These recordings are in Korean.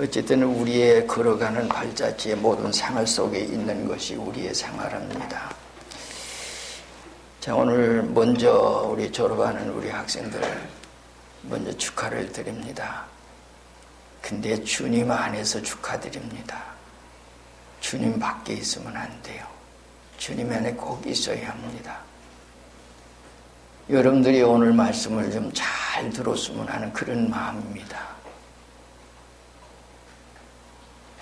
어쨌든 우리의 걸어가는 발자취의 모든 생활 속에 있는 것이 우리의 생활입니다. 자, 오늘 먼저 우리 졸업하는 우리 학생들 먼저 축하를 드립니다. 근데 주님 안에서 축하드립니다. 주님 밖에 있으면 안 돼요. 주님 안에 꼭 있어야 합니다. 여러분들이 오늘 말씀을 좀 잘 들었으면 하는 그런 마음입니다.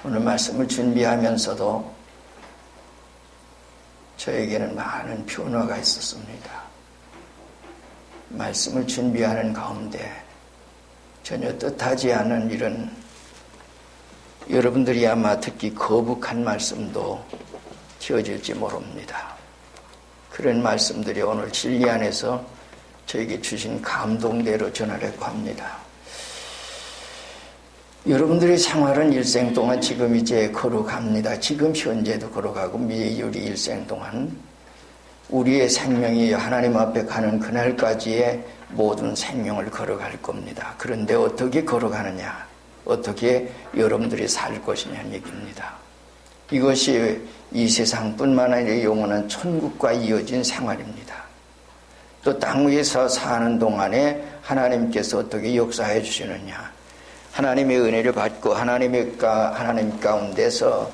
오늘 말씀을 준비하면서도 저에게는 많은 변화가 있었습니다. 말씀을 준비하는 가운데 전혀 뜻하지 않은 이런 여러분들이 아마 듣기 거북한 말씀도 지어질지 모릅니다. 그런 말씀들이 오늘 진리 안에서 저에게 주신 감동대로 전하려고 합니다. 여러분들의 생활은 일생 동안 지금 이제 걸어갑니다. 지금 현재도 걸어가고 미래 우리 일생 동안 우리의 생명이 하나님 앞에 가는 그날까지의 모든 생명을 걸어갈 겁니다. 그런데 어떻게 걸어가느냐? 어떻게 여러분들이 살 것이냐는 얘기입니다. 이것이 이 세상뿐만 아니라 영원한 천국과 이어진 생활입니다. 또 땅 위에서 사는 동안에 하나님께서 어떻게 역사해 주시느냐? 하나님의 은혜를 받고 하나님의 하나님 가운데서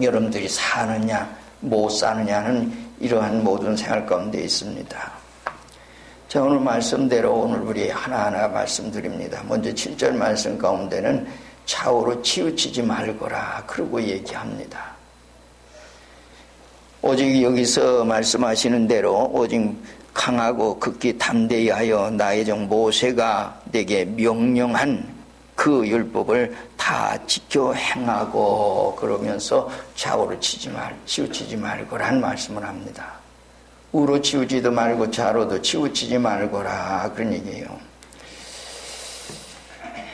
여러분들이 사느냐 못 사느냐는 이러한 모든 생활 가운데 있습니다. 자 오늘 말씀대로 오늘 우리 하나하나 말씀드립니다. 먼저 7절 말씀 가운데는 좌우로 치우치지 말거라 그러고 얘기합니다. 오직 여기서 말씀하시는 대로 오직 강하고 극기 담대히 하여 나의 종 모세가 내게 명령한 그 율법을 다 지켜 행하고 그러면서 좌우를 치지 말, 치우치지 말고란 말씀을 합니다. 우로 치우지도 말고 좌로도 치우치지 말고라 그런 얘기예요.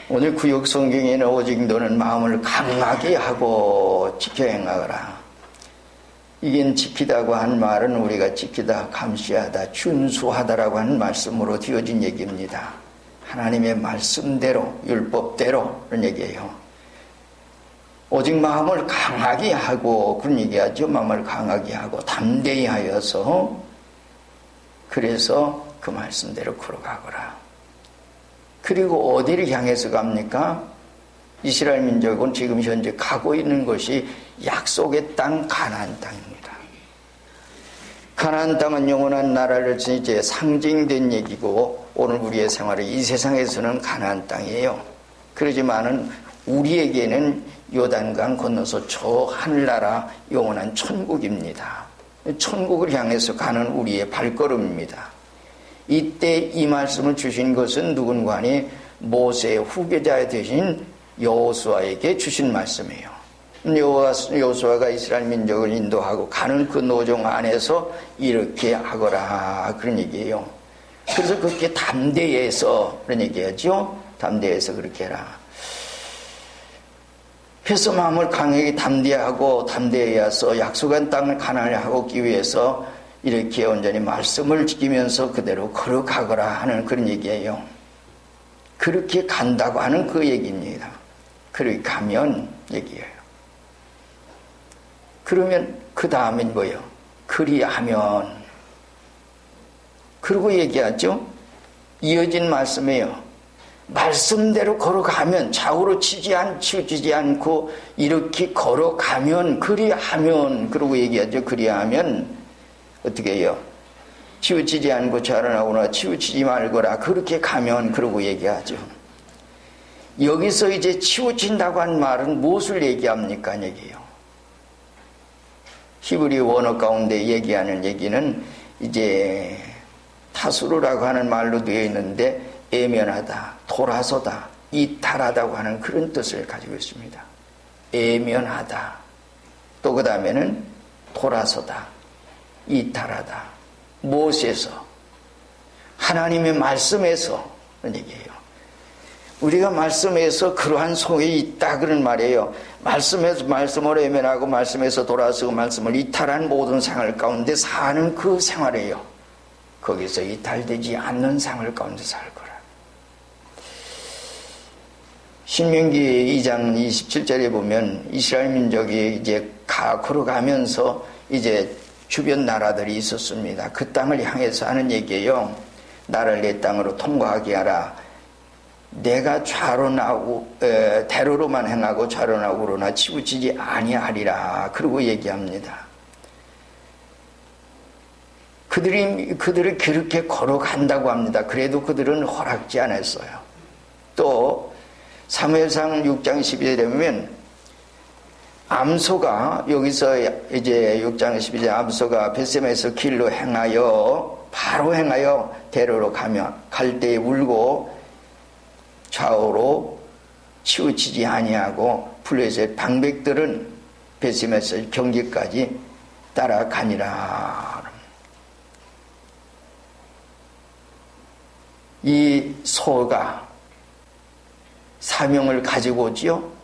오늘 구역 성경에는 오직 너는 마음을 강하게 하고 지켜 행하거라. 이게 지키다고 한 말은 우리가 지키다, 감시하다, 준수하다라고 하는 말씀으로 되어진 얘기입니다. 하나님의 말씀대로 율법대로 그런 얘기예요. 오직 마음을 강하게 하고 그런 얘기하죠. 마음을 강하게 하고 담대히 하여서 그래서 그 말씀대로 걸어가거라. 그리고 어디를 향해서 갑니까? 이스라엘 민족은 지금 현재 가고 있는 것이 약속의 땅 가나안 땅입니다. 가나안 땅은 영원한 나라를 이제 상징된 얘기고 오늘 우리의 생활은 이 세상에서는 가나안 땅이에요. 그러지만은 우리에게는 요단강 건너서 저 하늘나라 영원한 천국입니다. 천국을 향해서 가는 우리의 발걸음입니다. 이때 이 말씀을 주신 것은 누군가 아니 모세의 후계자 되신 여호수아에게 주신 말씀이에요. 여호수아가 이스라엘 민족을 인도하고 가는 그 노정 안에서 이렇게 하거라 그런 얘기예요. 그래서 그렇게 담대해서 그런 얘기하죠. 담대해서 그렇게 해라. 그래서 마음을 강하게 담대하고 담대해서 약속한 땅을 가난하게 하기 위해서 이렇게 온전히 말씀을 지키면서 그대로 걸어가거라 하는 그런 얘기예요. 그렇게 간다고 하는 그 얘기입니다. 그렇게 가면 얘기예요. 그러면 그 다음엔 뭐예요? 그리하면 그리고 얘기하죠. 이어진 말씀이에요. 말씀대로 걸어가면 좌우로 치지 않, 치우치지 않고 이렇게 걸어가면 그리하면 그러고 얘기하죠. 그리하면 어떻게 해요? 치우치지 않고 자라나거나 치우치지 말거라 그렇게 가면 그러고 얘기하죠. 여기서 이제 치우친다고 한 말은 무엇을 얘기합니까? 얘기해요. 히브리 원어 가운데 얘기하는 얘기는 이제 타수르라고 하는 말로 되어 있는데 애면하다, 돌아서다, 이탈하다고 하는 그런 뜻을 가지고 있습니다. 애면하다. 또 그 다음에는 돌아서다, 이탈하다. 무엇에서? 하나님의 말씀에서 그런 얘기예요. 우리가 말씀에서 그러한 속에 있다 그런 말이에요. 말씀에서 말씀을 외면하고 말씀에서 돌아서고 말씀을 이탈한 모든 생활 가운데 사는 그 생활이에요. 거기서 이탈되지 않는 생활 가운데 살 거라. 신명기 2장 27절에 보면 이스라엘 민족이 이제 가 걸어가면서 이제 주변 나라들이 있었습니다. 그 땅을 향해서 하는 얘기예요. 나를 내 땅으로 통과하게 하라. 내가 좌로 나고 대로로만 행하고 좌로 나고 그러나 치우치지 아니하리라. 그러고 얘기합니다. 그들이 그들을 그렇게 걸어간다고 합니다. 그래도 그들은 허락지 않았어요. 또 사무엘상 6장 12절에 보면 암소가 여기서 이제 6장 12절 암소가 베셈에서 길로 행하여 바로 행하여 대로로 가며 갈 때에 울고 좌우로 치우치지 아니하고 블레셋 방백들은 베셈에서 경기까지 따라가니라. 이 소가 사명을 가지고 오지요.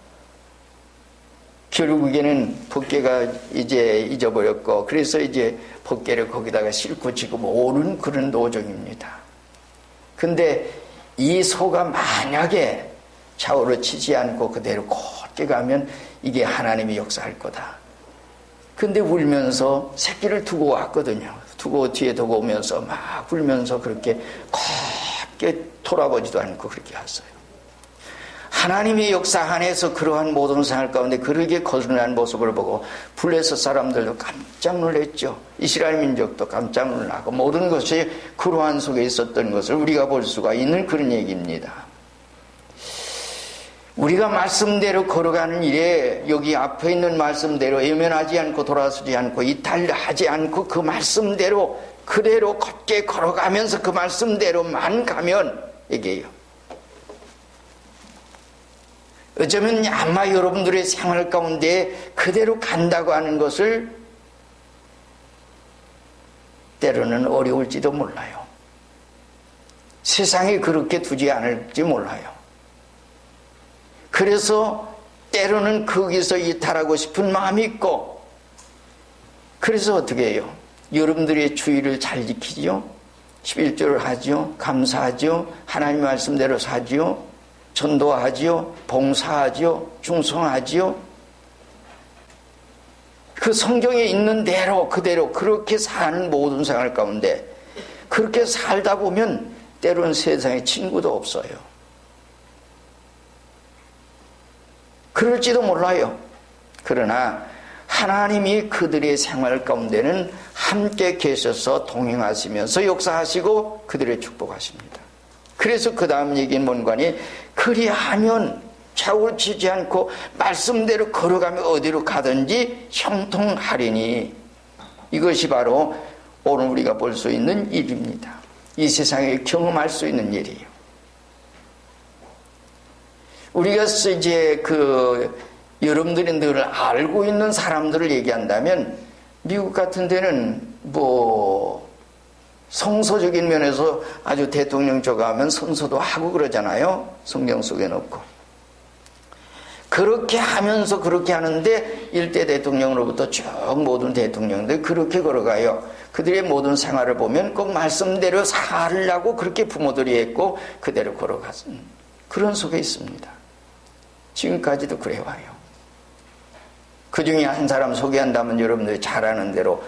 결국에는 법계가 이제 잊어버렸고 그래서 이제 법계를 거기다가 싣고 지금 오른 그런 노정입니다. 근데 이 소가 만약에 좌우로 치지 않고 그대로 곧게 가면 이게 하나님이 역사할 거다. 근데 울면서 새끼를 두고 왔거든요. 두고 뒤에 두고 오면서 막 울면서 그렇게 곧게 돌아보지도 않고 그렇게 왔어요. 하나님의 역사 안에서 그러한 모든 생활 가운데 그렇게 거듭난 모습을 보고 블레셋 사람들도 깜짝 놀랐죠. 이스라엘 민족도 깜짝 놀라고 모든 것이 그러한 속에 있었던 것을 우리가 볼 수가 있는 그런 얘기입니다. 우리가 말씀대로 걸어가는 일에 여기 앞에 있는 말씀대로 외면하지 않고 돌아서지 않고 이탈하지 않고 그 말씀대로 그대로 걷게 걸어가면서 그 말씀대로만 가면 얘기해요. 어쩌면 아마 여러분들의 생활 가운데 그대로 간다고 하는 것을 때로는 어려울지도 몰라요. 세상이 그렇게 두지 않을지 몰라요. 그래서 때로는 거기서 이탈하고 싶은 마음이 있고, 그래서 어떻게 해요? 여러분들의 주의를 잘 지키지요? 11조를 하지요? 감사하지요? 하나님 말씀대로 사지요? 전도하지요, 봉사하지요, 중성하지요. 그 성경에 있는 대로 그대로 그렇게 사는 모든 생활 가운데 그렇게 살다 보면 때로는 세상에 친구도 없어요. 그럴지도 몰라요. 그러나 하나님이 그들의 생활 가운데는 함께 계셔서 동행하시면서 역사하시고 그들의 축복하십니다. 그래서 그 다음 얘기는 뭔가니 그리하면 좌우를 치지 않고 말씀대로 걸어가며 어디로 가든지 형통하리니 이것이 바로 오늘 우리가 볼 수 있는 일입니다. 이 세상에 경험할 수 있는 일이에요. 우리가 이제 그 여러분들이 늘 알고 있는 사람들을 얘기한다면 미국 같은 데는 뭐 성서적인 면에서 아주 대통령 쪽하면 선서도 하고 그러잖아요. 성경 속에 넣고. 그렇게 하면서 그렇게 하는데 일대 대통령으로부터 쭉 모든 대통령들 그렇게 걸어가요. 그들의 모든 생활을 보면 꼭 말씀대로 살라고 그렇게 부모들이 했고 그대로 걸어갔은 그런 속에 있습니다. 지금까지도 그래 와요. 그 중에 한 사람 소개한다면 여러분들이 잘 아는 대로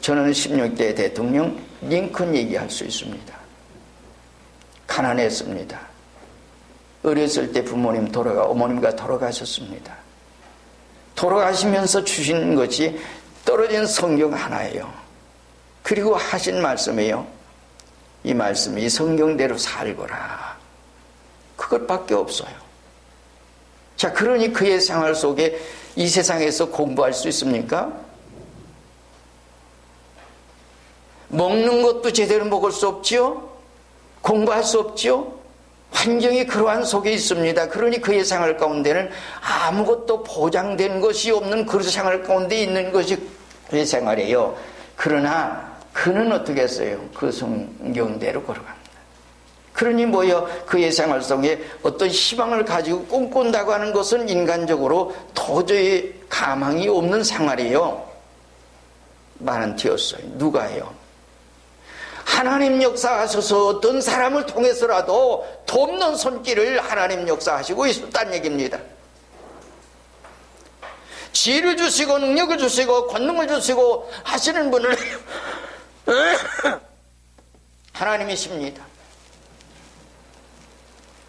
저는 16대 대통령 링컨 얘기할 수 있습니다. 가난했습니다. 어렸을 때 부모님 돌아가, 어머님과 돌아가셨습니다. 돌아가시면서 주신 것이 떨어진 성경 하나예요. 그리고 하신 말씀이에요. 이 말씀이 이 성경대로 살거라. 그것밖에 없어요. 자, 그러니 그의 생활 속에 이 세상에서 공부할 수 있습니까? 먹는 것도 제대로 먹을 수 없지요? 공부할 수 없지요? 환경이 그러한 속에 있습니다. 그러니 그의 생활 가운데는 아무것도 보장된 것이 없는 그 생활 가운데 있는 것이 그의 생활이에요. 그러나 그는 어떻게 했어요? 그 성경대로 걸어갑니다. 그러니 뭐요? 그의 생활 속에 어떤 희망을 가지고 꿈꾼다고 하는 것은 인간적으로 도저히 가망이 없는 생활이에요. 많은 티였어요. 누가요? 하나님 역사하셔서 어떤 사람을 통해서라도 돕는 손길을 하나님 역사하시고 있었다는 얘기입니다. 지혜를 주시고 능력을 주시고 권능을 주시고 하시는 분을 하나님이십니다.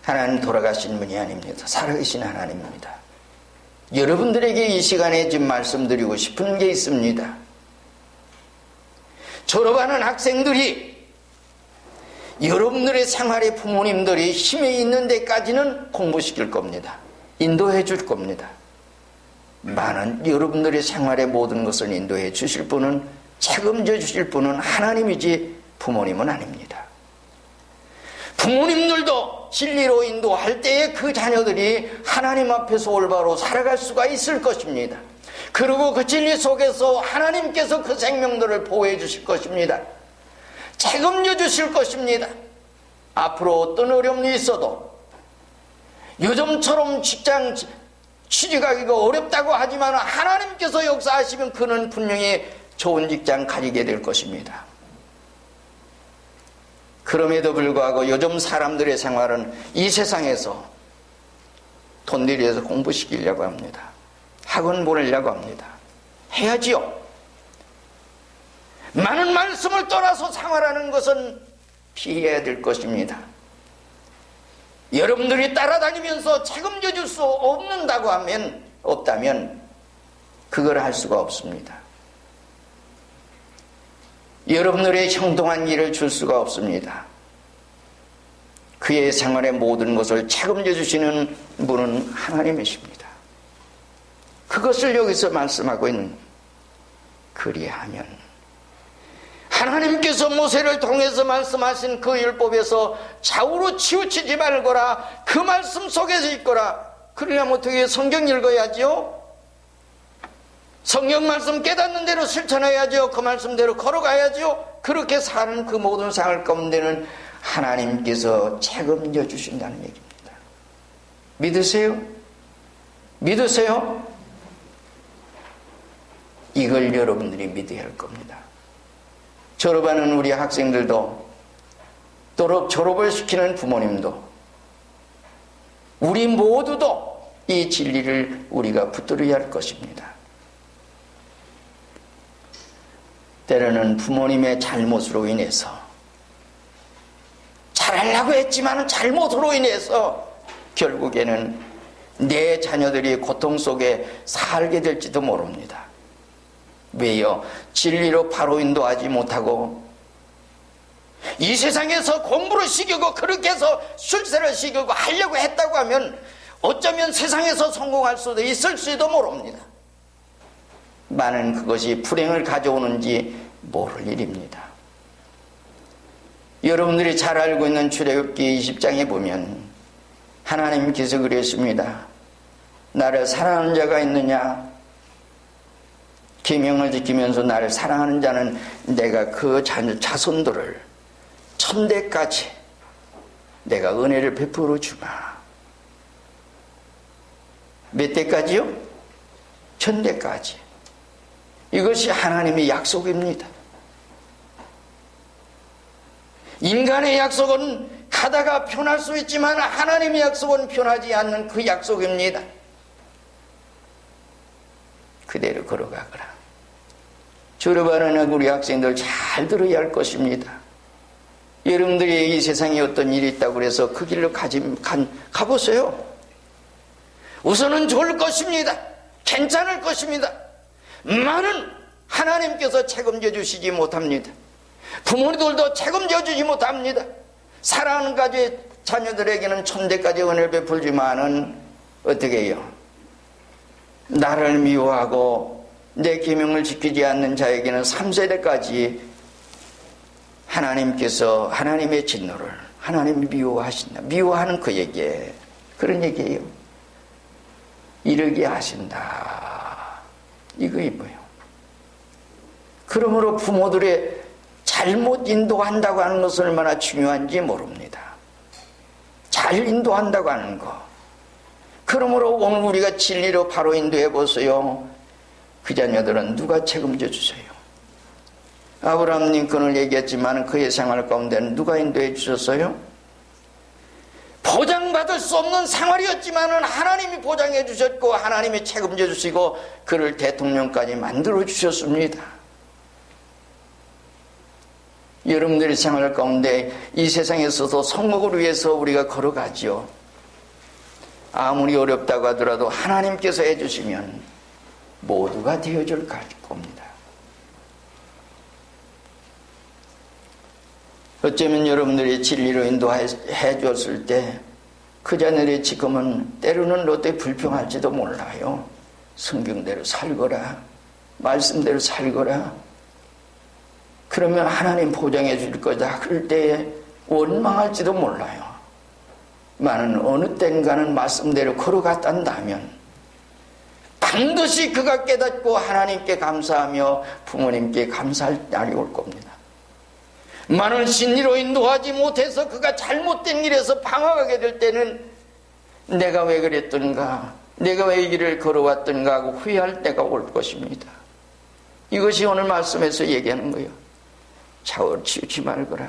하나님 돌아가신 분이 아닙니다. 살아계신 하나님입니다. 여러분들에게 이 시간에 지금 말씀드리고 싶은 게 있습니다. 졸업하는 학생들이 여러분들의 생활에 부모님들이 힘이 있는 데까지는 공부시킬 겁니다. 인도해 줄 겁니다. 많은 여러분들의 생활의 모든 것을 인도해 주실 분은 책임져 주실 분은 하나님이지 부모님은 아닙니다. 부모님들도 진리로 인도할 때에 그 자녀들이 하나님 앞에서 올바로 살아갈 수가 있을 것입니다. 그리고 그 진리 속에서 하나님께서 그 생명들을 보호해 주실 것입니다. 책임져 주실 것입니다. 앞으로 어떤 어려움이 있어도 요즘처럼 직장 취직하기가 어렵다고 하지만 하나님께서 역사하시면 그는 분명히 좋은 직장 가지게 될 것입니다. 그럼에도 불구하고 요즘 사람들의 생활은 이 세상에서 돈 들여서 공부시키려고 합니다. 학원 보내려고 합니다. 해야지요. 많은 말씀을 떠나서 생활하는 것은 피해야 될 것입니다. 여러분들이 따라다니면서 책임져 줄 수 없는다고 하면 없다면 그걸 할 수가 없습니다. 여러분들의 형통한 일을 줄 수가 없습니다. 그의 생활의 모든 것을 책임져 주시는 분은 하나님이십니다. 그것을 여기서 말씀하고 있는 그리하면 하나님께서 모세를 통해서 말씀하신 그 율법에서 좌우로 치우치지 말거라 그 말씀 속에서 있거라 그러려면 어떻게 성경 읽어야지요? 성경 말씀 깨닫는 대로 실천해야죠. 그 말씀대로 걸어가야죠. 그렇게 사는 그 모든 생활 가운데는 하나님께서 책임져 주신다는 얘기입니다. 믿으세요? 믿으세요? 이걸 여러분들이 믿어야 할 겁니다. 졸업하는 우리 학생들도 또 졸업을 시키는 부모님도 우리 모두도 이 진리를 우리가 붙들어야 할 것입니다. 때로는 부모님의 잘못으로 인해서 잘하려고 했지만 잘못으로 인해서 결국에는 내 자녀들이 고통 속에 살게 될지도 모릅니다. 왜요? 진리로 바로 인도하지 못하고 이 세상에서 공부를 시키고 그렇게 해서 출세를 시키고 하려고 했다고 하면 어쩌면 세상에서 성공할 수도 있을 수도 모릅니다. 많은 그것이 불행을 가져오는지 모를 일입니다. 여러분들이 잘 알고 있는 출애굽기 20장에 보면 하나님께서 그랬습니다. 나를 사랑하는 자가 있느냐? 계명을 지키면서 나를 사랑하는 자는 내가 그 자손들을 천대까지 내가 은혜를 베풀어 주마. 몇 대까지요? 천대까지. 이것이 하나님의 약속입니다. 인간의 약속은 가다가 변할 수 있지만 하나님의 약속은 변하지 않는 그 약속입니다. 그대로 걸어가거라. 졸업하는 우리 학생들 잘 들어야 할 것입니다. 여러분들이 이 세상에 어떤 일이 있다고 그래서 그 길로 가지, 간, 가보세요. 우선은 좋을 것입니다. 괜찮을 것입니다. 많은 하나님께서 책임져 주시지 못합니다. 부모님들도 책임져 주지 못합니다. 사랑하는 가지 자녀들에게는 천대까지 은혜를 베풀지만은 어떻게 해요? 나를 미워하고 내 계명을 지키지 않는 자에게는 3세대까지 하나님께서 하나님의 진노를 하나님 미워하신다. 미워하는 그에게 그런 얘기예요. 이르게 하신다. 이거이 뭐예요? 그러므로 부모들의 잘못 인도한다고 하는 것은 얼마나 중요한지 모릅니다. 잘 인도한다고 하는 거. 그러므로 오늘 우리가 진리로 바로 인도해 보세요. 그 자녀들은 누가 책임져 주세요? 아브라함 링컨을 얘기했지만 그의 생활 가운데는 누가 인도해 주셨어요? 보장받을 수 없는 생활이었지만 하나님이 보장해 주셨고 하나님이 책임져 주시고 그를 대통령까지 만들어 주셨습니다. 여러분들의 생활 가운데 이 세상에서도 성목을 위해서 우리가 걸어가지요. 아무리 어렵다고 하더라도 하나님께서 해주시면 모두가 되어줄 겁니다. 어쩌면 여러분들이 진리로 인도해 줬을 때 그 자녀들이 지금은 때로는 롯데 불평할지도 몰라요. 성경대로 살거라. 말씀대로 살거라. 그러면 하나님 보장해 줄 거다. 그럴 때에 원망할지도 몰라요. 많은 어느 땐가는 말씀대로 걸어갔단다면 반드시 그가 깨닫고 하나님께 감사하며 부모님께 감사할 날이 올 겁니다. 많은 진리로 인도하지 못해서 그가 잘못된 길에서 방황하게 될 때는 내가 왜 그랬던가, 내가 왜 이 길을 걸어왔던가 하고 후회할 때가 올 것입니다. 이것이 오늘 말씀에서 얘기하는 거예요. 차원 치우지 말거라.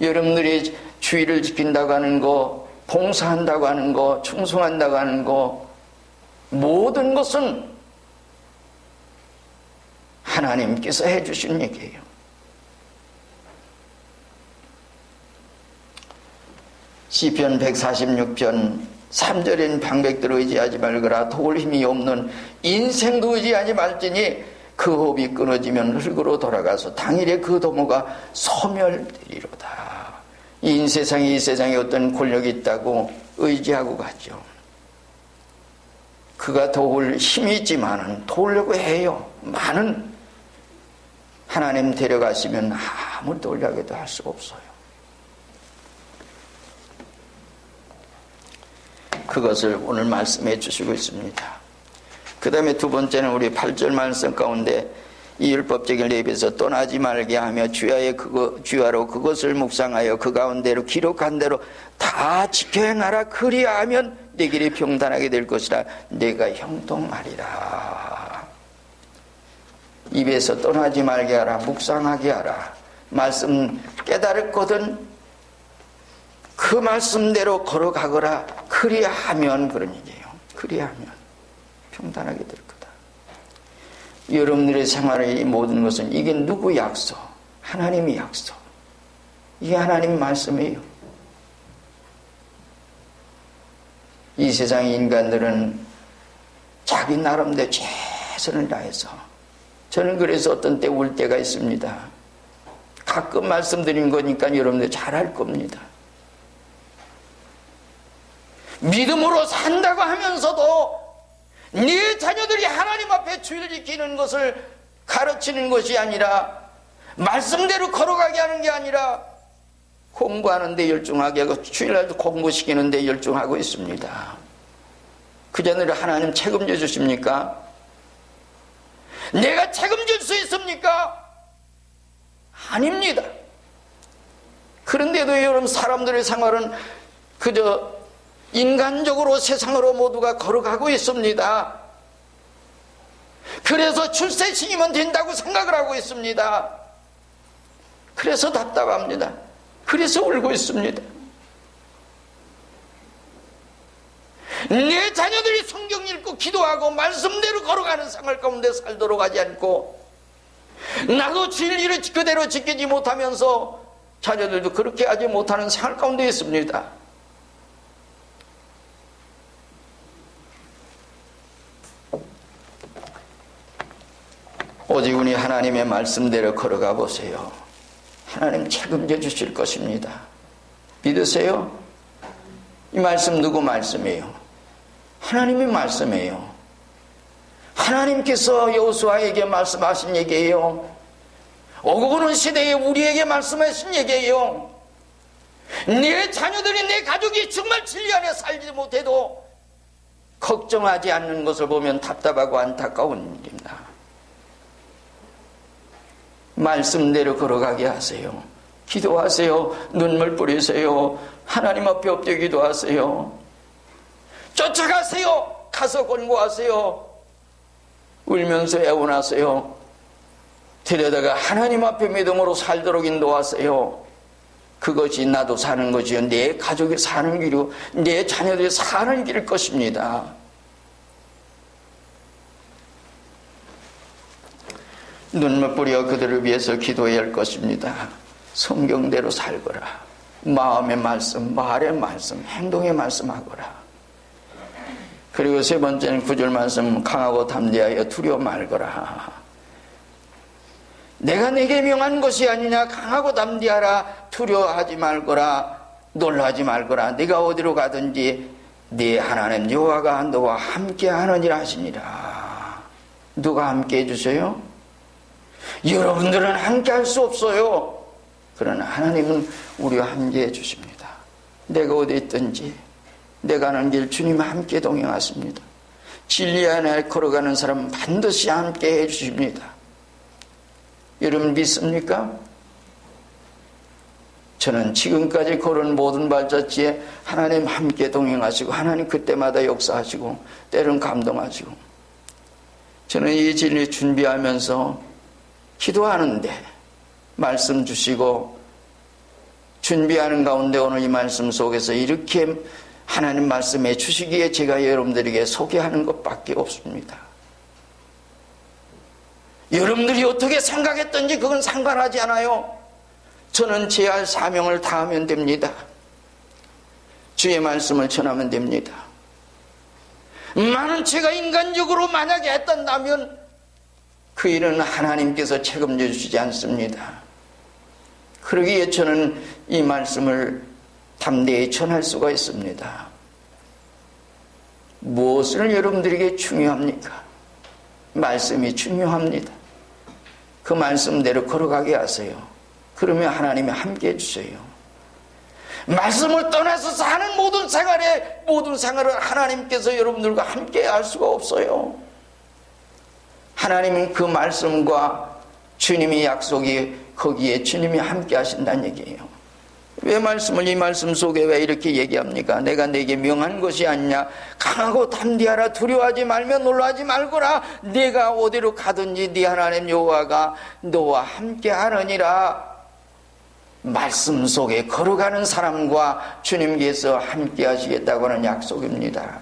여러분들이 주의를 지킨다고 하는 거, 봉사한다고 하는 거, 충성한다고 하는 거, 모든 것은 하나님께서 해주신 얘기예요. 시편 146편 3절인 방백대로 의지하지 말거라 도울 힘이 없는 인생도 의지하지 말지니 그 호흡이 끊어지면 흙으로 돌아가서 당일에 그 도모가 소멸되리로다. 이 세상에 이 세상에 어떤 권력이 있다고 의지하고 가죠. 그가 도울 힘이 있지만은 도우려고 해요. 많은 하나님 데려가시면 아무 도우려고도 할 수가 없어요. 그것을 오늘 말씀해 주시고 있습니다. 그 다음에 두 번째는 우리 8절 말씀 가운데 이 율법적인 례비에서 떠나지 말게 하며 주야의 그거, 주야로 그것을 묵상하여 그 가운데로 기록한 대로 다 지켜 행하라 그리하면 내 길이 평단하게 될 것이라 내가 형통하리라 입에서 떠나지 말게 하라 묵상하게 하라 말씀 깨달았거든 그 말씀대로 걸어가거라 그리하면 그런 얘기예요 그리하면 평단하게 될 거다. 여러분들의 생활의 모든 것은 이게 누구 약속? 하나님의 약속. 이게 하나님 말씀이에요. 이 세상 인간들은 자기 나름대로 최선을 다해서 저는 그래서 어떤 때 울 때가 있습니다. 가끔 말씀드린 거니까 여러분들 잘알 겁니다. 믿음으로 산다고 하면서도 네 자녀들이 하나님 앞에 주의를 지키는 것을 가르치는 것이 아니라 말씀대로 걸어가게 하는 게 아니라 공부하는 데 열중하게 하고 주일날도 공부시키는 데 열중하고 있습니다. 그 자녀를 하나님 책임져 주십니까? 내가 책임질 수 있습니까? 아닙니다. 그런데도 여러분 사람들의 생활은 그저 인간적으로 세상으로 모두가 걸어가고 있습니다. 그래서 출세시키면 된다고 생각을 하고 있습니다. 그래서 답답합니다. 그래서 울고 있습니다. 내 자녀들이 성경 읽고 기도하고 말씀대로 걸어가는 생활 가운데 살도록 하지 않고 나도 진리를 그대로 지키지 못하면서 자녀들도 그렇게 하지 못하는 생활 가운데 있습니다. 오직 우리 하나님의 말씀대로 걸어가 보세요. 하나님 책임져 주실 것입니다. 믿으세요? 이 말씀 누구 말씀이에요? 하나님의 말씀이에요. 하나님께서 여호수아에게 말씀하신 얘기예요. 오고는 시대에 우리에게 말씀하신 얘기예요. 내 자녀들이 내 가족이 정말 진리 안에 살지 못해도 걱정하지 않는 것을 보면 답답하고 안타까운 일입니다. 말씀대로 걸어가게 하세요. 기도하세요. 눈물 뿌리세요. 하나님 앞에 엎드 기도하세요. 쫓아가세요. 가서 권고하세요. 울면서 애원하세요. 데려다가 하나님 앞에 믿음으로 살도록 인도하세요. 그것이 나도 사는 것이요. 내 가족이 사는 길이요. 내 자녀들이 사는 길일 것입니다. 눈물 뿌려 그들을 위해서 기도해야 할 것입니다. 성경대로 살거라. 마음의 말씀, 말의 말씀, 행동의 말씀하거라. 그리고 세 번째는 구절 말씀 강하고 담대하여 두려워 말거라. 내가 내게 명한 것이 아니냐 강하고 담대하라 두려워하지 말거라 놀라지 말거라 네가 어디로 가든지 네 하나님 여호와가 너와 함께 하느니라 하시니라 누가 함께 해주세요? 여러분들은 함께 할 수 없어요. 그러나 하나님은 우리와 함께 해주십니다. 내가 어디 있든지 내가 하는 길 주님 함께 동행하십니다. 진리 안에 걸어가는 사람은 반드시 함께 해주십니다. 여러분 믿습니까? 저는 지금까지 걸은 모든 발자취에 하나님 함께 동행하시고 하나님 그때마다 역사하시고 때론 감동하시고 저는 이 진리 준비하면서 기도하는데 말씀 주시고 준비하는 가운데 오늘 이 말씀 속에서 이렇게 하나님 말씀해 주시기에 제가 여러분들에게 소개하는 것밖에 없습니다. 여러분들이 어떻게 생각했던지 그건 상관하지 않아요. 저는 제 할 사명을 다하면 됩니다. 주의 말씀을 전하면 됩니다. 많은 제가 인간적으로 만약에 했던다면 그 일은 하나님께서 책임져 주시지 않습니다. 그러기에 저는 이 말씀을 담대히 전할 수가 있습니다. 무엇을 여러분들에게 중요합니까? 말씀이 중요합니다. 그 말씀대로 걸어가게 하세요. 그러면 하나님이 함께 해주세요. 말씀을 떠나서 사는 모든 생활에 모든 생활을 하나님께서 여러분들과 함께 할 수가 없어요. 하나님은 그 말씀과 주님의 약속이 거기에 주님이 함께 하신다는 얘기예요. 왜 말씀을 이 말씀 속에 왜 이렇게 얘기합니까? 내가 내게 명한 것이 아니냐? 강하고 담대하라 두려워하지 말며 놀라지 말거라. 내가 어디로 가든지 네 하나님 여호와가 너와 함께 하느니라. 말씀 속에 걸어가는 사람과 주님께서 함께 하시겠다고 하는 약속입니다.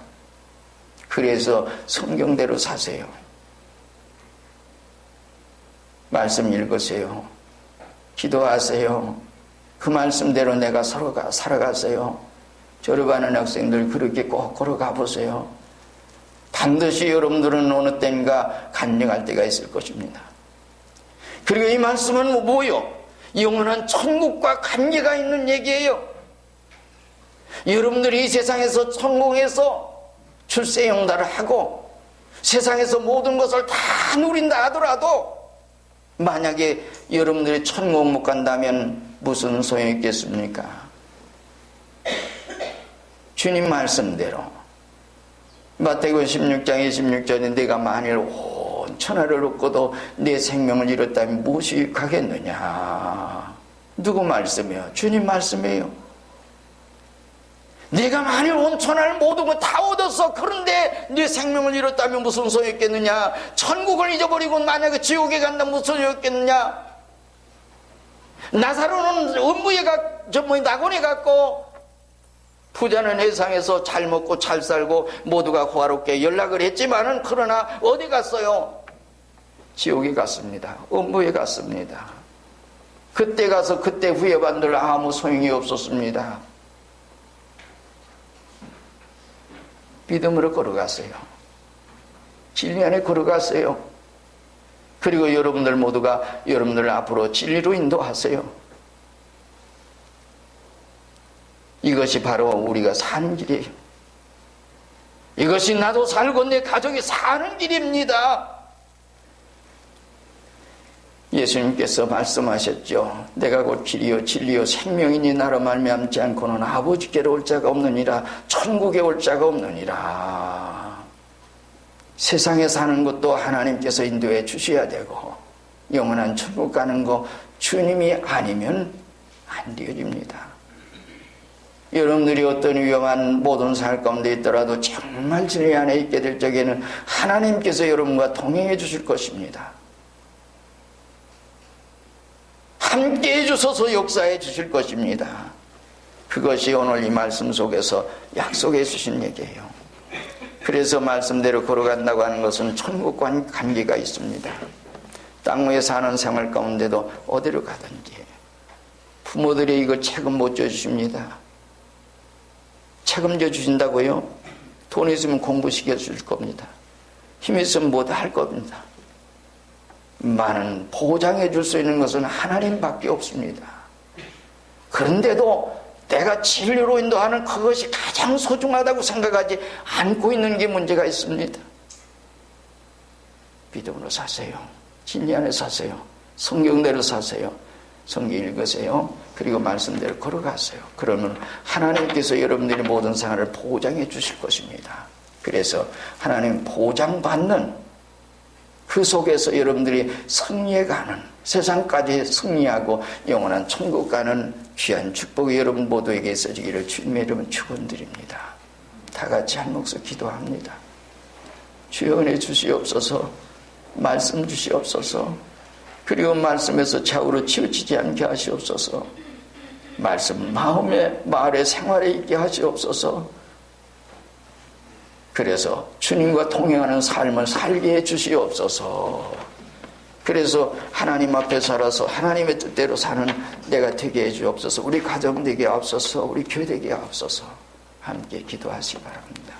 그래서 성경대로 사세요. 말씀 읽으세요. 기도하세요. 그 말씀대로 내가 살아가, 살아가세요. 졸업하는 학생들 그렇게 꼭 걸어가 보세요. 반드시 여러분들은 어느 때인가 간증할 때가 있을 것입니다. 그리고 이 말씀은 뭐요? 영원한 천국과 관계가 있는 얘기예요. 여러분들이 이 세상에서 성공해서 출세영달을 하고 세상에서 모든 것을 다 누린다 하더라도 만약에 여러분들이 천국 못 간다면 무슨 소용이 있겠습니까? 주님 말씀대로 마태복음 16장 26절에 내가 만일 온 천하를 얻고도 내 생명을 잃었다면 무엇이 가겠느냐? 누구 말씀이요? 주님 말씀이에요. 내가 만일 온 천하를 모든 걸 다 얻었어. 그런데 네 생명을 잃었다면 무슨 소용이 있겠느냐? 천국을 잊어버리고 만약에 지옥에 간다면 무슨 소용이 있겠느냐? 나사로는 음부에 가, 저, 뭐, 낙원에 갔고, 부자는 해상에서 잘 먹고 잘 살고 모두가 호화롭게 연락을 했지만은 그러나 어디 갔어요? 지옥에 갔습니다. 음부에 갔습니다. 그때 가서 그때 후회반들 아무 소용이 없었습니다. 믿음으로 걸어갔어요. 진리 안에 걸어갔어요. 그리고 여러분들 모두가 여러분들 앞으로 진리로 인도하세요. 이것이 바로 우리가 사는 길이에요. 이것이 나도 살고 내 가족이 사는 길입니다. 예수님께서 말씀하셨죠. 내가 곧 길이요 진리요 생명이니 나로 말미암지 않고는 아버지께로 올 자가 없느니라 천국에 올 자가 없느니라. 세상에 사는 것도 하나님께서 인도해 주셔야 되고 영원한 천국 가는 거 주님이 아니면 안 되어집니다. 여러분들이 어떤 위험한 모든 살 가운데 있더라도 정말 진리 안에 있게 될 적에는 하나님께서 여러분과 동행해 주실 것입니다. 함께 해주셔서 역사해 주실 것입니다. 그것이 오늘 이 말씀 속에서 약속해 주신 얘기예요. 그래서 말씀대로 걸어간다고 하는 것은 천국과 관계가 있습니다. 땅 위에 사는 생활 가운데도 어디로 가든지 부모들이 이걸 책임 못 져주십니다. 책임져 주신다고요? 돈 있으면 공부시켜 줄 겁니다. 힘 있으면 못 할 겁니다. 많은 보장해 줄 수 있는 것은 하나님밖에 없습니다. 그런데도 내가 진리로 인도하는 그것이 가장 소중하다고 생각하지 않고 있는 게 문제가 있습니다. 믿음으로 사세요. 진리 안에 사세요. 성경대로 사세요. 성경 읽으세요. 그리고 말씀대로 걸어가세요. 그러면 하나님께서 여러분들의 모든 생활을 보장해 주실 것입니다. 그래서 하나님 보장받는 그 속에서 여러분들이 승리해 가는 세상까지 승리하고 영원한 천국 가는 귀한 축복이 여러분 모두에게 있어지기를 주님의 이름은 축원드립니다. 다 같이 한 목소리 기도합니다. 주여 은혜 주시옵소서 말씀 주시옵소서 그리고 말씀에서 좌우로 치우치지 않게 하시옵소서 말씀 마음에 말에 생활에 있게 하시옵소서 그래서 주님과 동행하는 삶을 살게 해 주시옵소서. 그래서 하나님 앞에 살아서 하나님의 뜻대로 사는 내가 되게 해 주옵소서. 우리 가정 되게 앞서서 우리 교회 되게 앞서서 함께 기도하시기 바랍니다.